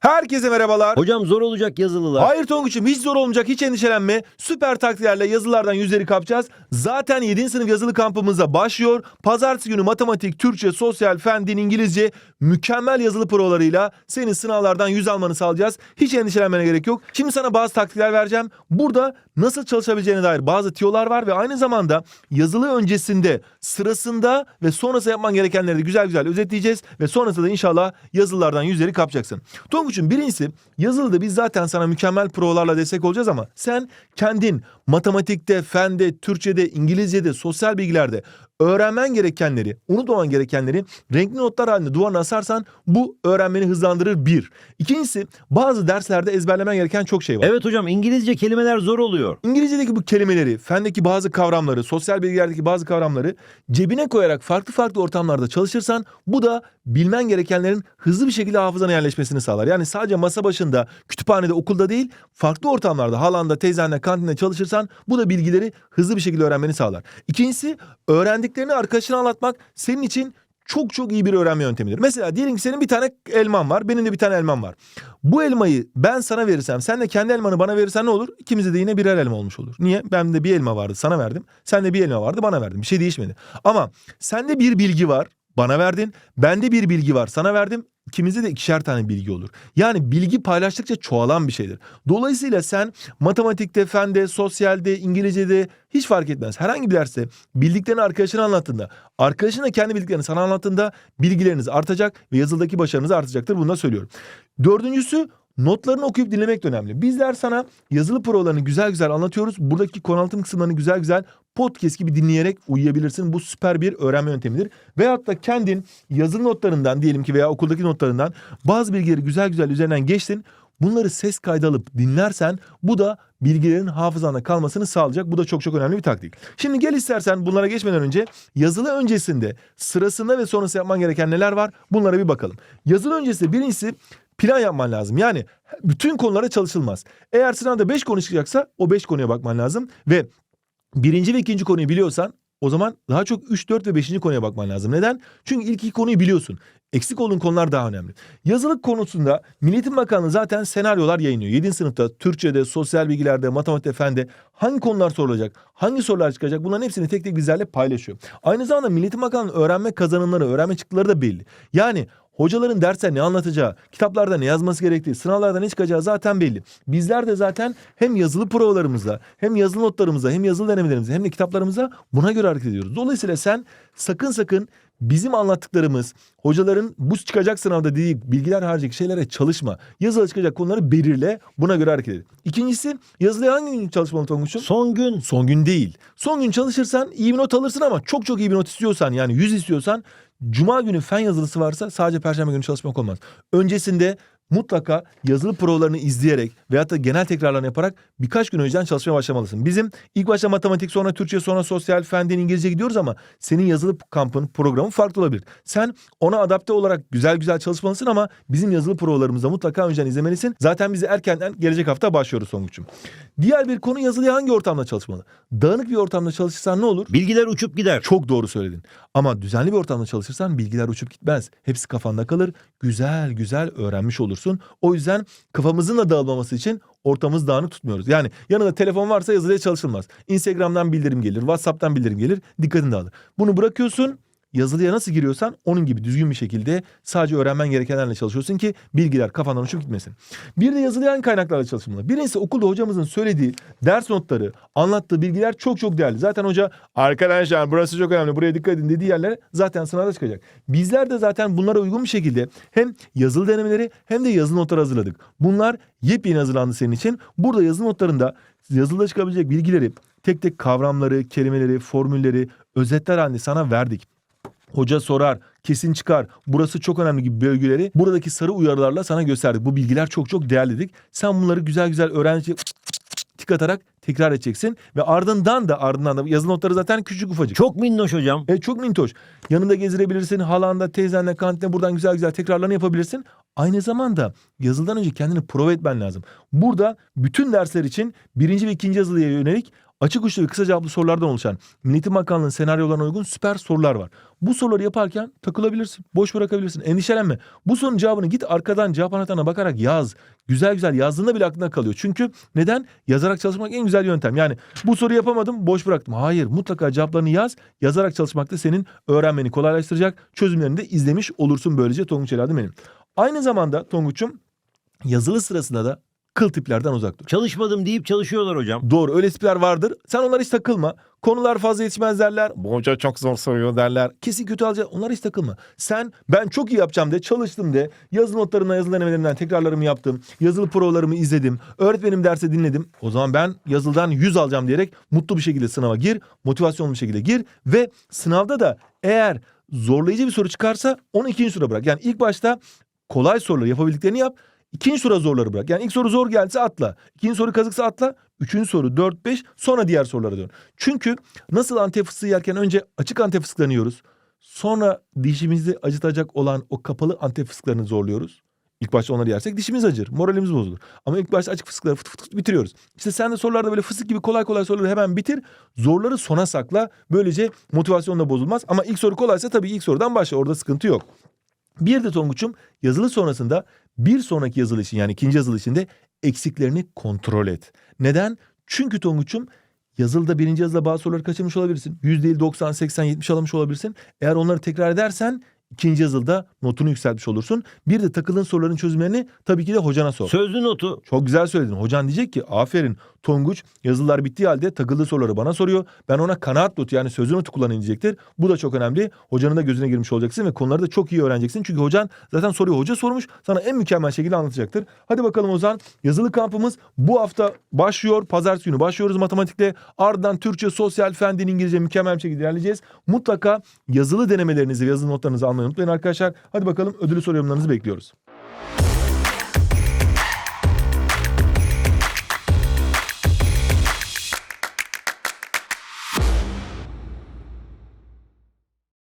Herkese merhabalar. Hocam zor olacak yazılılar. Hayır Tonguç'um hiç zor olmayacak hiç endişelenme. Süper taktiklerle yazılardan yüzleri kapacağız. Zaten 7. sınıf yazılı kampımıza başlıyor. Pazartesi günü matematik, Türkçe, sosyal, fen, din, İngilizce mükemmel yazılı provalarıyla senin sınavlardan yüz almanı sağlayacağız. Hiç endişelenmene gerek yok. Şimdi sana bazı taktikler vereceğim. Burada nasıl çalışabileceğine dair bazı tiyolar var ve aynı zamanda yazılı öncesinde, sırasında ve sonrasında yapman gerekenleri de güzel güzel özetleyeceğiz ve sonrasında da inşallah yazılardan yüzleri kapacaksın. Tonguç'un birincisi yazılıda biz zaten sana mükemmel provalarla destek olacağız ama sen kendin matematikte, fende, Türkçede, İngilizce'de, sosyal bilgilerde öğrenmen gerekenleri, unutmaman gerekenleri renkli notlar halinde duvarına asarsan bu öğrenmeni hızlandırır bir. İkincisi bazı derslerde ezberlemen gereken çok şey var. Evet hocam İngilizce kelimeler zor oluyor. İngilizce'deki bu kelimeleri, fendeki bazı kavramları, sosyal bilgilerdeki bazı kavramları cebine koyarak farklı farklı ortamlarda çalışırsan bu da bilmen gerekenlerin hızlı bir şekilde hafızana yerleşmesini sağlar. Yani sadece masa başında, kütüphanede, okulda değil, farklı ortamlarda, halanda, teyzenle, kantinde çalışırsan bu da bilgileri hızlı bir şekilde öğrenmeni sağlar. İkincisi öğrendiklerini arkadaşına anlatmak senin için çok çok iyi bir öğrenme yöntemidir. Mesela diyelim ki senin bir tane elman var, benim de bir tane elmam var. Bu elmayı ben sana verirsem, sen de kendi elmanı bana verirsen ne olur? İkimize de yine birer elma olmuş olur. Niye? Bende bir elma vardı, sana verdim. Sende bir elma vardı, bana verdim. Bir şey değişmedi. Ama sende bir bilgi var, bana verdin. Bende bir bilgi var, sana verdim. İkimizde de ikişer tane bilgi olur. Yani bilgi paylaştıkça çoğalan bir şeydir. Dolayısıyla sen matematikte, fende, sosyalde, İngilizce'de hiç fark etmez. Herhangi bir derste bildiklerini arkadaşına anlattığında, arkadaşın da kendi bildiklerini sana anlattığında bilgileriniz artacak ve yazıldaki başarınız artacaktır. Bunu da söylüyorum. Dördüncüsü Notlarını okuyup dinlemek de önemli. Bizler sana yazılı provalarını güzel güzel anlatıyoruz. Buradaki konu kısımlarını güzel güzel podcast gibi dinleyerek uyuyabilirsin. Bu süper bir öğrenme yöntemidir. Veyahut da kendin yazılı notlarından diyelim ki veya okuldaki notlarından bazı bilgileri güzel güzel üzerinden geçtin. Bunları ses kaydı alıp dinlersen bu da bilgilerin hafızanda kalmasını sağlayacak. Bu da çok çok önemli bir taktik. Şimdi gel istersen bunlara geçmeden önce yazılı öncesinde sırasında ve sonrası yapman gereken neler var bunlara bir bakalım. Yazılı öncesinde birincisi plan yapman lazım. Yani bütün konulara çalışılmaz. Eğer sınavda 5 konu çıkacaksa o 5 konuya bakman lazım ve birinci ve ikinci konuyu biliyorsan o zaman daha çok 3, 4 ve 5. konuya bakman lazım. Neden? Çünkü ilk iki konuyu biliyorsun. Eksik olduğun konular daha önemli. Yazılık konusunda Milli Eğitim Bakanlığı zaten senaryolar yayınlıyor. 7. sınıfta Türkçe'de, sosyal bilgilerde, matematikte, fende hangi konular sorulacak, hangi sorular çıkacak bunların hepsini tek tek bizlerle paylaşıyor. Aynı zamanda Milli Eğitim Bakanlığı öğrenme kazanımları, öğrenme çıktıları da belli. Yani Hocaların derste ne anlatacağı, kitaplarda ne yazması gerektiği, sınavlarda ne çıkacağı zaten belli. Bizler de zaten hem yazılı provalarımızda, hem yazılı notlarımızda, hem yazılı denemelerimizde, hem de kitaplarımızda buna göre hareket ediyoruz. Dolayısıyla sen sakın sakın bizim anlattıklarımız, hocaların bu çıkacak sınavda dediği bilgiler haricindeki şeylere çalışma. Yazılı çıkacak konuları belirle, buna göre hareket et. İkincisi, yazılıya hangi gün çalışmalı Tonguç'um? Son gün Son gün değil. Son gün çalışırsan iyi bir not alırsın ama çok çok iyi bir not istiyorsan yani 100 istiyorsan Cuma günü fen yazılısı varsa sadece perşembe günü çalışmak olmaz. Öncesinde mutlaka yazılı provalarını izleyerek veyahut da genel tekrarlarını yaparak birkaç gün önceden çalışmaya başlamalısın. Bizim ilk başta matematik sonra Türkçe sonra sosyal fen din İngilizce gidiyoruz ama senin yazılı kampın programı farklı olabilir. Sen ona adapte olarak güzel güzel çalışmalısın ama bizim yazılı provalarımızda mutlaka önceden izlemelisin. Zaten bizi erkenden gelecek hafta başlıyoruz Songuç'um. Diğer bir konu yazılıya hangi ortamda çalışmalı? Dağınık bir ortamda çalışırsan ne olur? bilgiler uçup gider. Çok doğru söyledin. Ama düzenli bir ortamda çalışırsan bilgiler uçup gitmez. Hepsi kafanda kalır. Güzel güzel öğrenmiş olursun. O yüzden kafamızın da dağılmaması için ortamımız dağınık tutmuyoruz. Yani yanında telefon varsa yazılıya çalışılmaz. Instagram'dan bildirim gelir, WhatsApp'tan bildirim gelir. Dikkatin dağılır. Bunu bırakıyorsun. Yazılıya nasıl giriyorsan onun gibi düzgün bir şekilde sadece öğrenmen gerekenlerle çalışıyorsun ki bilgiler kafandan uçup gitmesin. Bir de yazılıya hangi kaynaklarla çalışılmalı? Birincisi okulda hocamızın söylediği ders notları, anlattığı bilgiler çok çok değerli. Zaten hoca arkadaşlar burası çok önemli buraya dikkat edin dediği yerlere zaten sınavda çıkacak. Bizler de zaten bunlara uygun bir şekilde hem yazılı denemeleri hem de yazılı notları hazırladık. Bunlar yepyeni hazırlandı senin için. Burada yazılı notlarında yazılıda çıkabilecek bilgileri tek tek kavramları, kelimeleri, formülleri, özetler halinde sana verdik. Hoca sorar, kesin çıkar. Burası çok önemli gibi bölgeleri buradaki sarı uyarılarla sana gösterdik. Bu bilgiler çok çok değerli dedik. Sen bunları güzel güzel öğrenci tik atarak tekrar edeceksin ve ardından da ardından da yazılı notları zaten küçük ufacık. Çok minnoş hocam. E, çok mintoş. Yanında gezdirebilirsin. Halanda, teyzenle, kantinde buradan güzel güzel tekrarlarını yapabilirsin. Aynı zamanda yazılıdan önce kendini prova etmen lazım. Burada bütün dersler için birinci ve ikinci yazılıya yönelik açık uçlu ve kısa cevaplı sorulardan oluşan Milli Eğitim Bakanlığı'nın senaryolarına uygun süper sorular var. Bu soruları yaparken takılabilirsin, boş bırakabilirsin, endişelenme. Bu sorunun cevabını git arkadan cevap anahtarına bakarak yaz. Güzel güzel yazdığında bile aklında kalıyor. Çünkü neden? Yazarak çalışmak en güzel yöntem. Yani bu soru yapamadım, boş bıraktım. Hayır, mutlaka cevaplarını yaz. Yazarak çalışmak da senin öğrenmeni kolaylaştıracak. Çözümlerini de izlemiş olursun böylece Tonguç Eladım benim. Aynı zamanda Tonguç'um yazılı sırasında da kıl tiplerden uzak dur. Çalışmadım deyip çalışıyorlar hocam. Doğru öyle tipler vardır. Sen onlara hiç takılma. Konular fazla yetişmez derler. Bu hoca çok zor soruyor derler. Kesin kötü alacak. Onlara hiç takılma. Sen ben çok iyi yapacağım de çalıştım de. Yazılı notlarımdan yazılı denemelerimden tekrarlarımı yaptım. Yazılı provalarımı izledim. Öğretmenim derse dinledim. O zaman ben yazıldan 100 alacağım diyerek mutlu bir şekilde sınava gir. Motivasyonlu bir şekilde gir. Ve sınavda da eğer zorlayıcı bir soru çıkarsa onu ikinci sıra bırak. Yani ilk başta kolay soruları yapabildiklerini yap. İkinci soru zorları bırak. Yani ilk soru zor gelse atla. İkinci soru kazıksa atla. Üçüncü soru 4 5 sonra diğer sorulara dön. Çünkü nasıl antep fıstığı yerken önce açık antep fıstıklarını yiyoruz. Sonra dişimizi acıtacak olan o kapalı antep fıstıklarını zorluyoruz. İlk başta onları yersek dişimiz acır, moralimiz bozulur. Ama ilk başta açık fıstıkları fıt fıt fıt bitiriyoruz. İşte sen de sorularda böyle fıstık gibi kolay kolay soruları hemen bitir. Zorları sona sakla. Böylece motivasyon da bozulmaz. Ama ilk soru kolaysa tabii ilk sorudan başla. Orada sıkıntı yok. Bir de Tonguç'um yazılı sonrasında bir sonraki yazılı için yani ikinci yazılı için de eksiklerini kontrol et. Neden? Çünkü Tonguç'um yazılıda birinci yazıda bazı soruları kaçırmış olabilirsin. %50, 90, 80, 70 almış olabilirsin. Eğer onları tekrar edersen ikinci yazılıda notunu yükseltmiş olursun. Bir de takıldığın soruların çözümlerini tabii ki de hocana sor. Sözlü notu. Çok güzel söyledin. Hocan diyecek ki aferin Tonguç yazılar bittiği halde takıldığı soruları bana soruyor. Ben ona kanaat notu yani sözlü notu kullanın diyecektir. Bu da çok önemli. Hocanın da gözüne girmiş olacaksın ve konuları da çok iyi öğreneceksin. Çünkü hocan zaten soruyu hoca sormuş. Sana en mükemmel şekilde anlatacaktır. Hadi bakalım Ozan. Yazılı kampımız bu hafta başlıyor. Pazartesi günü başlıyoruz matematikle. Ardından Türkçe, sosyal, fen, din, İngilizce mükemmel bir şekilde ilerleyeceğiz. Mutlaka yazılı denemelerinizi ve yazılı notlarınızı almayı unutmayın arkadaşlar. Hadi bakalım ödülü soru yorumlarınızı bekliyoruz.